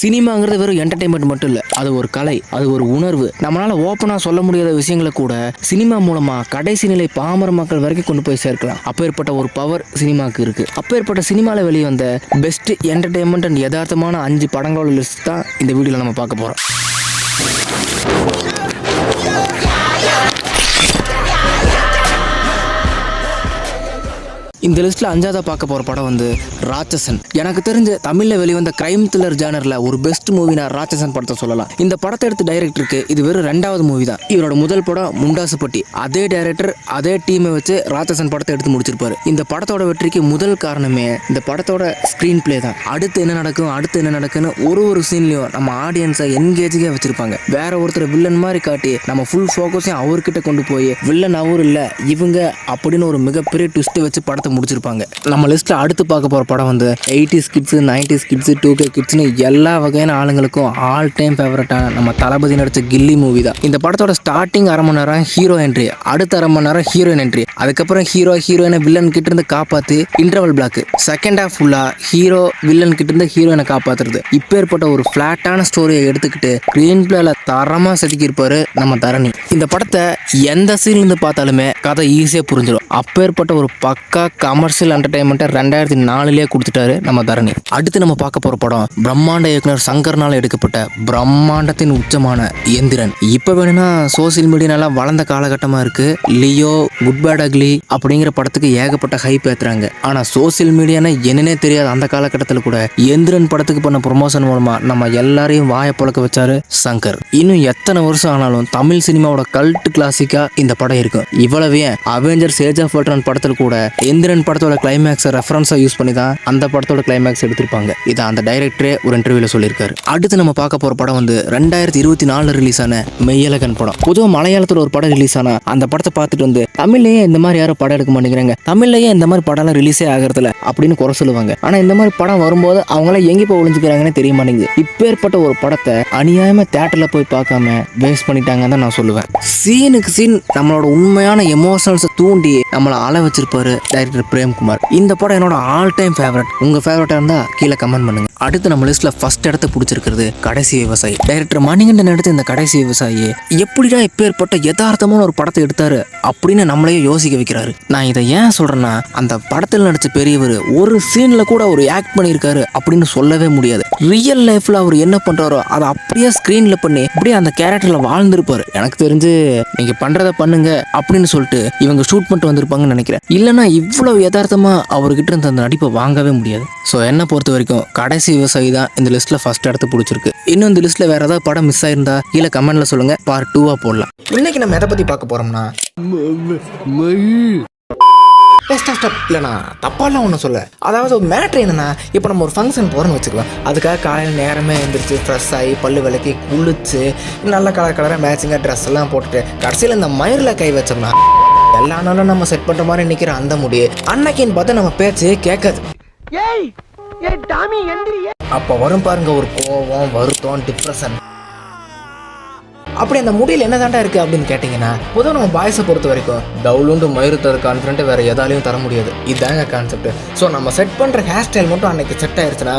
சினிமாங்கிறது வெறும் என்டர்டைன்மெண்ட் மட்டும் இல்லை. அது ஒரு கலை அது ஒரு உணர்வு. நம்மளால ஓப்பனாக சொல்ல முடியாத விஷயங்களை கூட சினிமா மூலமா கடைசி நிலை பாமர மக்கள் வரைக்கும் கொண்டு போய் சேர்க்கலாம். அப்பேற்பட்ட ஒரு பவர் சினிமாக்கு இருக்கு. அப்பேற்பட்ட சினிமாவில் வெளிவந்த பெஸ்ட் என்டர்டைன்மெண்ட் அண்ட் யதார்த்தமான அஞ்சு படங்களோட லிஸ்ட் தான் இந்த வீடியோவில் நம்ம பார்க்க போகிறோம் இந்த லிஸ்ட்டில் அஞ்சாவதாக பார்க்க போகிற படம் வந்து ராட்சசன். எனக்கு தெரிஞ்ச தமிழில் வெளிவந்த கிரைம் த்ரில்லர் ஜானரில் ஒரு பெஸ்ட் மூவினா ராட்சசன் படத்தை சொல்லலாம். இந்த படத்தை எடுத்த டைரக்டருக்கு இது வெறும் ரெண்டாவது மூவி தான். இவரோட முதல் படம் முண்டாசுப்பட்டி அதே டைரக்டர் அதே டீமை வச்சு ராட்சசன் படத்தை எடுத்து முடிச்சிருப்பாரு. இந்த படத்தோட வெற்றிக்கு முதல் காரணமே இந்த படத்தோட ஸ்க்ரீன் ப்ளே தான். அடுத்து என்ன நடக்கும் அடுத்து என்ன நடக்குன்னு ஒரு ஒரு சீன்லையும் நம்ம ஆடியன்ஸை என்கேஜிங்காக வச்சிருப்பாங்க. வேற ஒருத்தர் வில்லன் மாதிரி காட்டி நம்ம ஃபுல் ஃபோக்கஸையும் அவர்கிட்ட கொண்டு போய் வில்லன் அவர் இல்லை இவங்க அப்படின்னு ஒரு மிகப்பெரிய ட்விஸ்ட்டை வச்சு படத்தை முடிச்சிருப்பாங்க. நம்ம லிஸ்ட்டில் அடுத்து பார்க்க போகிற படம் வந்து eighties kids nineties kids two K கிட்ஸ்னு எல்லா வகையான ஆளுங்களுக்கும் ஆல் டைம் ஃபேவரட்டான நம்ம தளபதி நடிச்ச கில்லி மூவி தான். இந்த படத்தோட ஸ்டார்டிங் அரை மணி நேரம் ஹீரோ என்ட்ரி அடுத்த அரை மணி நேரம் ஹீரோயின் என்ட்ரி அதுக்கப்புறம் ஹீரோ ஹீரோயினை வில்லன் கிட்ட இருந்து காப்பாற்றி இன்டர்வல் பிளாக் செகண்ட் ஹாஃப் ஃபுல்லாக ஹீரோ வில்லன் கிட்ட இருந்து ஹீரோயினை காப்பாத்துறது. இப்பேற்பட்ட ஒரு ஃப்ளாட்டான ஸ்டோரியை எடுத்துக்கிட்டு ஸ்க்ரீன் பிளேல தரமாக செதுக்கியிருப்பாரு நம்ம தரணி. இந்த படத்தை எந்த சீன்ல இருந்து பார்த்தாலுமே கதை ஈஸியாக புரிஞ்சிடும் அப்பேற்பட்ட ஒரு பக்கா கமர்ஷியல் என்டர்டைன்மெண்ட்டை ரெண்டாயிரத்தி நாலுலேயே கொடுத்துட்டாரு நம்ம தரணி. அடுத்து நம்ம பார்க்க போகிற படம் பிரம்மாண்ட இயக்குனர் சங்கர்னால் எடுக்கப்பட்ட பிரம்மாண்டத்தின் உச்சமான எந்திரன் இப்போ வேணும்னா சோசியல் மீடியாலாம் வளர்ந்த காலகட்டமாக இருக்குது லியோ குட் பேட் அக்லி அப்படிங்கிற படத்துக்கு ஏகப்பட்ட ஹைப் ஏற்றுறாங்க ஆனால் சோசியல் மீடியானா என்னன்னே தெரியாது அந்த காலகட்டத்தில் கூட எந்திரன் படத்துக்கு பண்ண ப்ரொமோஷன் மூலமாக நம்ம எல்லாரையும் வாயை புழக்க வச்சாரு சங்கர். இன்னும் எத்தனை வருஷம் ஆனாலும் தமிழ் சினிமாவோட கல்ட் கிளாசிக்காக இந்த படம் இருக்கும். இவ்வளவே அவெஞ்சர் சேஜ் ஆஃப் படத்தில் கூட எந்திரன் படத்தோட கிளைமேக்ஸை ரெஃபரன்ஸாக யூஸ் பண்ணி தான் அந்த படத்தோட கிளைமேக்ஸ் எடுத்திருப்பாங்க. இதை அந்த டைரக்டரே ஒரு இன்டர்வியூல சொல்லியிருக்காரு. அடுத்து நம்ம பார்க்க போற படம் வந்து ரெண்டாயிரத்தி இருபத்தி நாலுல ரிலீஸ் ஆன மெய்யழகன் படம். பொதுவாக மலையாளத்தில் ஒரு படம் ரிலீஸ் ஆனா அந்த படத்தை பார்த்துட்டு வந்து தமிழ்லயே இந்த மாதிரி யாரும் படம் எடுக்க மாட்டேங்கிறாங்க. தமிழ்லயே இந்த மாதிரி படம்லாம் ரிலீஸே ஆகிறதுல அப்படின்னு குறை சொல்லுவாங்க. ஆனா இந்த மாதிரி படம் வரும்போது அவங்களாம் எங்கே போய் ஒழிஞ்சுக்கிறாங்கன்னு தெரிய மாட்டேங்குது. இப்பேற்பட்ட ஒரு படத்தை அநியாயமா தேட்டர்ல போய் பார்க்காம வேஸ்ட் பண்ணிட்டாங்கன்னு தான் நான் சொல்லுவேன். சீனுக்கு சீன் நம்மளோட உண்மையான எமோஷனல்ஸை தூண்டி நம்மளை அழ வச்சிருப்பாரு டைரக்டர் பிரேம்குமார். இந்த படம் என்னோட ஆல் டைம் ஃபேவரட் உங்க ஃபேவரட்டா இருந்தா கீழே கமெண்ட் பண்ணுங்க. அடுத்து நம்ம லிஸ்ட்ல ஃபர்ஸ்ட் இடத்த பிடிச்சிருக்கிறது கடைசி விவசாயி. டைரக்டர் மணிகண்டன் எடுத்த இந்த கடைசி விவசாயி எப்படிடா இப்பேற்பட்ட யதார்த்தமான ஒரு படத்தை எடுத்தாரு அப்படின்னு நம்மளையே யோசிக்க வைக்கிறாரு. நான் இதை ஏன் சொல்றேன்னா அந்த படத்தில் நடிச்ச பெரியவர் ஒரு சீன்ல கூட அவர் ஆக்ட் பண்ணியிருக்காரு அப்படின்னு சொல்லவே முடியாது. ரியல் லைஃப்ல அவர் என்ன பண்றாரோ அதை அப்படியே ஸ்கிரீன்ல பண்ணி அப்படியே அந்த கேரக்டர்ல வாழ்ந்திருப்பாரு. எனக்கு தெரிஞ்சு நீங்க பண்றத பண்ணுங்க அப்படின்னு சொல்லிட்டு இவங்க ஷூட் பண்ணிட்டு வந்திருப்பாங்கன்னு நினைக்கிறேன். இல்லைன்னா அவ்வளோ யதார்த்தமாக அவர்கிட்ட இருந்த அந்த நடிப்பை வாங்கவே முடியாது. ஸோ என்னை பொறுத்த வரைக்கும் கடைசி விவசாயி தான் இந்த லிஸ்ட்டில் ஃபஸ்ட் இடத்து பிடிச்சிருக்கு. இன்னும் இந்த லிஸ்ட்டில் வேறு ஏதாவது படம் மிஸ் ஆயிருந்தா கீழே கமெண்ட்டில் சொல்லுங்கள் பார்ட் டூவாக போடலாம். இன்னைக்கு நம்ம எதை பற்றி பார்க்க போகிறோம்னா பெஸ்ட் ஆஃப் ஸ்டெப் இல்லைண்ணா தப்பாலாம் ஒன்றும் சொல்ல. அதாவது ஒரு மேட்ரு என்னன்னா இப்போ நம்ம ஒரு ஃபங்க்ஷன் போகிறோன்னு வச்சுக்கலாம். அதுக்காக காலையில் நேரமே எழுந்திரிச்சு ஃப்ரெஷ் ஆகி பல்லு விளக்கி குளிச்சு நல்ல கலர் கலராக மேட்சிங்காக ட்ரெஸ் எல்லாம் போட்டுட்டு கடைசியில் இந்த மயிரில் கை வச்சோம்னா எல்லா நாளும் நம்ம செட் பண்ணுற மாதிரி நிற்கிற அந்த முடி அன்னைக்குன்னு பார்த்தா நம்ம பேச்சு கேட்காது. அப்போ வரும் பாருங்க ஒரு கோவம் வருத்தம் டிப்ரெஷன் அப்படி அந்த முடியல என்ன தாண்டா இருக்கு அப்படின்னு கேட்டிங்கன்னா பொதுவாக நம்ம பாய்ஸை பொறுத்த வரைக்கும் டவுலுண்டு மயிறு தர கான்ஃபிடென்ட் வேற எதாலையும் தர முடியாது. இதாங்க கான்செப்ட் ஸோ நம்ம செட் பண்ணுற ஹேர் ஸ்டைல் மட்டும் அன்னைக்கு செட் ஆயிருச்சுன்னா